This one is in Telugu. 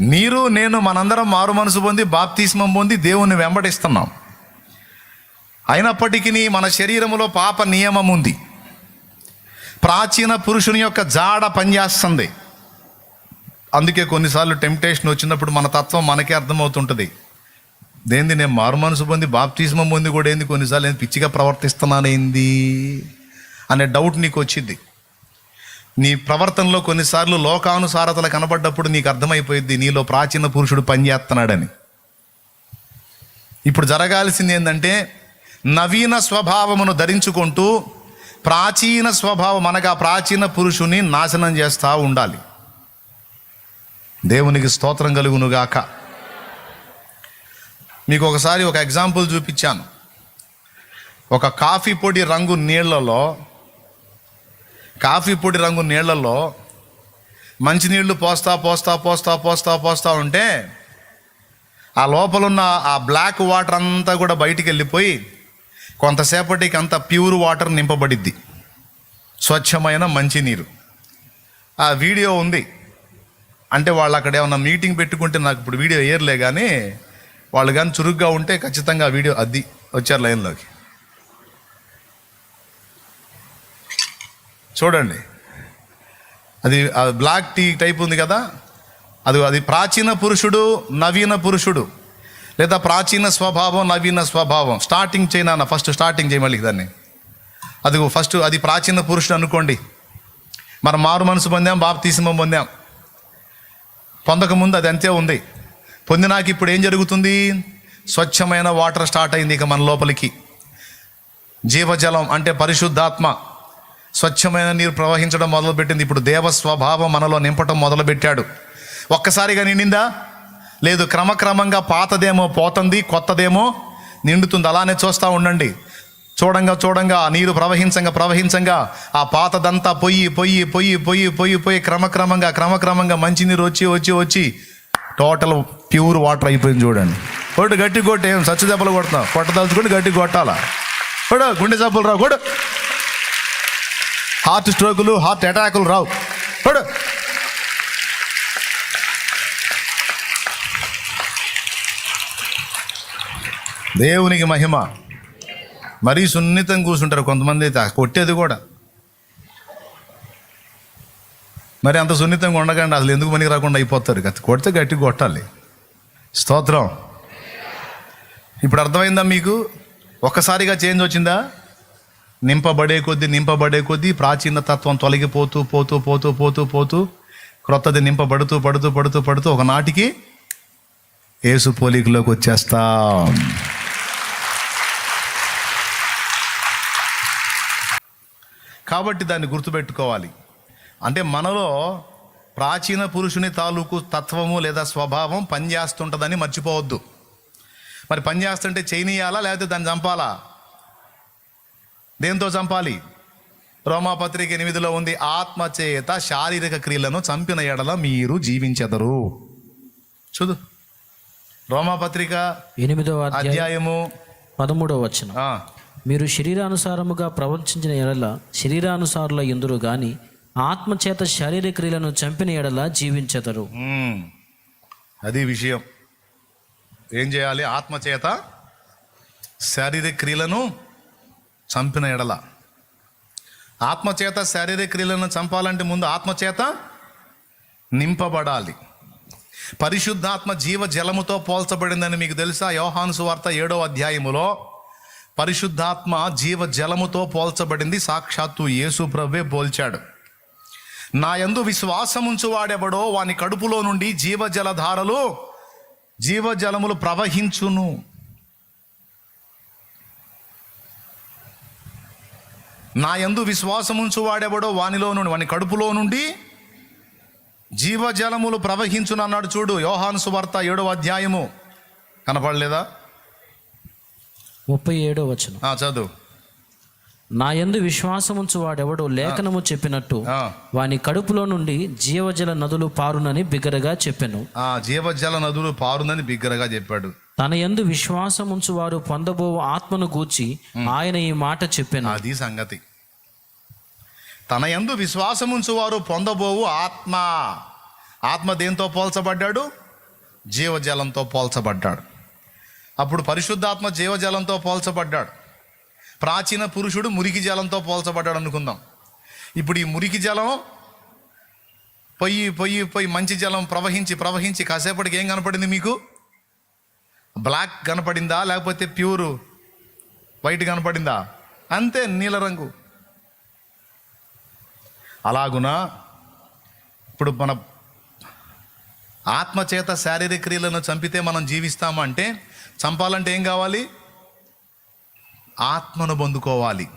మీరు నేను మనందరం మారు మనసు పొంది బాప్తిస్మం పొంది దేవుణ్ణి వెంబడిస్తున్నాం. అయినప్పటికీ మన శరీరంలో పాప నియమం ఉంది. ప్రాచీన పురుషుని యొక్క జాడ పనిచేస్తుంది. అందుకే కొన్నిసార్లు టెంప్టేషన్ వచ్చినప్పుడు మన తత్వం మనకే అర్థమవుతుంటుంది. దేంది నేను మారు మనసు పొంది బాప్తిస్మం పొంది కూడా ఏంది? కొన్నిసార్లు నేను పిచ్చిగా ప్రవర్తిస్తున్నానేంది? అనే డౌట్ నీకు వచ్చింది నీ ప్రవర్తనలో కొన్నిసార్లు లోకానుసారతలు కనబడ్డప్పుడు నీకు అర్థమైపోయింది నీలో ప్రాచీన పురుషుడు పనిచేస్తున్నాడని. ఇప్పుడు జరగాల్సింది ఏంటంటే నవీన స్వభావమును ధరించుకుంటూ ప్రాచీన స్వభావం అనగా ప్రాచీన పురుషుని నాశనం చేస్తూ ఉండాలి. దేవునికి స్తోత్రం కలుగునుగాక. మీకు ఒకసారి ఒక ఎగ్జాంపుల్ చూపించాను. ఒక కాఫీ పొడి రంగు నీళ్ళలో కాఫీ పొడి రంగు నీళ్ళలో మంచినీళ్ళు పోస్తా పోస్తా పోస్తా పోస్తా పోస్తా ఉంటే ఆ లోపలున్న ఆ బ్లాక్ వాటర్ అంతా కూడా బయటికి వెళ్ళిపోయి కొంతసేపటికి అంత ప్యూర్ వాటర్ నింపబడిద్ది. స్వచ్ఛమైన మంచినీరు. ఆ వీడియో ఉంది. అంటే వాళ్ళు అక్కడ ఏమన్నా మీటింగ్ పెట్టుకుంటే నాకు ఇప్పుడు వీడియో ఏర్లే కానీ వాళ్ళు కానీ చురుగ్గా ఉంటే ఖచ్చితంగా ఆ వీడియో అది వచ్చారు లైన్లోకి. చూడండి. అది బ్లాక్ టీ టైప్ ఉంది కదా? అది అది ప్రాచీన పురుషుడు నవీన పురుషుడు. లేదా ప్రాచీన స్వభావం నవీన స్వభావం. స్టార్టింగ్ చేయనా ఫస్ట్ స్టార్టింగ్ చేయమల్లి దాన్ని. అది ఫస్ట్ అది ప్రాచీన పురుషుడు అనుకోండి. మనం మారు మనసు పొందాం బాప్తీసిమం పొందాం. పొందకముందు అది అంతే ఉంది. పొందినాక ఇప్పుడు ఏం జరుగుతుంది? స్వచ్ఛమైన వాటర్ స్టార్ట్ అయింది ఇక మన లోపలికి. జీవజలం అంటే పరిశుద్ధాత్మ. స్వచ్ఛమైన నీరు ప్రవహించడం మొదలుపెట్టింది. ఇప్పుడు దేవ స్వభావం మనలో నింపటం మొదలుపెట్టాడు. ఒక్కసారిగా నిండిందా? లేదు క్రమక్రమంగా పాతదేమో పోతుంది కొత్తదేమో నిండుతుంది. అలానే చూస్తూ ఉండండి. చూడంగా చూడంగా ఆ నీరు ప్రవహించంగా ప్రవహించంగా ఆ పాతదంతా పొయ్యి పొయ్యి పొయ్యి పొయ్యి పొయ్యి పొయ్యి క్రమక్రమంగా క్రమక్రమంగా మంచినీరు వచ్చి వచ్చి వచ్చి టోటల్ ప్యూర్ వాటర్ అయిపోయింది చూడండి. కొట్టు గట్టి కొట్టేం ఏం సచ్చు దెబ్బలు కొడుతున్నావు? కొట్టదలుచుకుంటే గట్టి కొట్టాలా? కొడు గుండె జబ్బులు రావు కొడు హార్ట్ స్ట్రోకులు హార్ట్ అటాకులు రావు. కొడు దేవునికి మహిమ. మరీ సున్నితం కూర్చుంటారు కొంతమంది అయితే కొట్టేది కూడా. మరి అంత సున్నితంగా ఉండకండి అసలు ఎందుకు పనికి రాకుండా అయిపోతారు. గట్టి కొడితే గట్టి కొట్టాలి. స్తోత్రం. ఇప్పుడు అర్థమైందా మీకు? ఒక్కసారిగా చేంజ్ వచ్చిందా? నింపబడే కొద్దీ నింపబడే కొద్దీ ప్రాచీన తత్వం తొలగిపోతూ పోతూ పోతూ పోతూ పోతూ క్రొత్తది నింపబడుతూ పడుతూ పడుతూ పడుతూ ఒకనాటికి ఏసు పోలికలోకి వచ్చేస్తాం. కాబట్టి దాన్ని గుర్తుపెట్టుకోవాలి. అంటే మనలో ప్రాచీన పురుషుని తాలూకు తత్వము లేదా స్వభావం పనిచేస్తుంటుందని మర్చిపోవద్దు. మరి పనిచేస్తుంటే చేయనీయాలా లేకపోతే దాన్ని చంపాలా? దేంతో చంపాలి? రోమాపత్రిక ఎనిమిదిలో ఉంది ఆత్మచేత శారీరక క్రియలను చంపిన ఎడల మీరు జీవించెదరు. చూడు రోమాపత్రిక ఎనిమిదవ అధ్యాయం అధ్యాయము పదమూడవ వచనం. ఆ, మీరు శరీరానుసారముగా ప్రవర్తించిన ఎడల శరీరానుసారుల ఎందురు గాని ఆత్మచేత శారీరక క్రియలను చంపిన ఎడల జీవించెదరు. అది విషయం. ఏం చేయాలి? ఆత్మచేత శారీరక క్రియలను చంపిన ఎడల. ఆత్మచేత శారీరక క్రియలను చంపాలంటే ముందు ఆత్మచేత నింపబడాలి. పరిశుద్ధాత్మ జీవ జలముతో పోల్చబడిందని మీకు తెలుసా? యోహాను సువార్త ఏడో అధ్యాయములో పరిశుద్ధాత్మ జీవ జలముతో పోల్చబడింది. సాక్షాత్తు యేసు ప్రభే పోల్చాడు. నా యందు విశ్వాసముంచువాడెవడో వాని కడుపులో నుండి జీవజలధారలు జీవజలములు ప్రవహించును. నా యందు విశ్వాసముంచు వాడెవడో వానిలో నుండి వాని కడుపులో నుండి జీవజలములు ప్రవహించును అన్నాడు చూడు యోహాను సువార్త ఏడో అధ్యాయము. కనపడలేదా? ముప్పై ఏడో వచనం. ఆ, చదువు. నా యందు విశ్వాసముంచు వాడెవడో లేఖనము చెప్పినట్టు వాని కడుపులో నుండి జీవజల నదులు పారునని బిగ్గరగా చెప్పెను. ఆ జీవజల నదులు పారుందని బిగ్గరగా చెప్పాడు. తన యందు విశ్వాసముంచు వారు పొందబో ఆత్మను గూర్చి ఆయన ఈ మాట చెప్పెను. అది సంగతి. తన యందు విశ్వాసముంచు వారు పొందబోవు ఆత్మ. ఆత్మ దేంతో పోల్చబడ్డాడు? జీవజలంతో పోల్చబడ్డాడు. అప్పుడు పరిశుద్ధాత్మ జీవజలంతో పోల్చబడ్డాడు. ప్రాచీన పురుషుడు మురికి జలంతో పోల్చబడ్డాడు అనుకుందాం. ఇప్పుడు ఈ మురికి జలం పొయ్యి పొయ్యి పొయ్యి మంచి జలం ప్రవహించి ప్రవహించి కాసేపటికి ఏం కనపడింది మీకు? బ్లాక్ కనపడిందా? లేకపోతే ప్యూర్ వైట్ కనపడిందా? అంతే నీల రంగు అలాగున? ఇప్పుడు మన ఆత్మచేత శారీరక క్రియలను చంపితే మనం జీవిస్తాము అంటే చంపాలంటే ఏం కావాలి? ఆత్మను పొందుకోవాలి.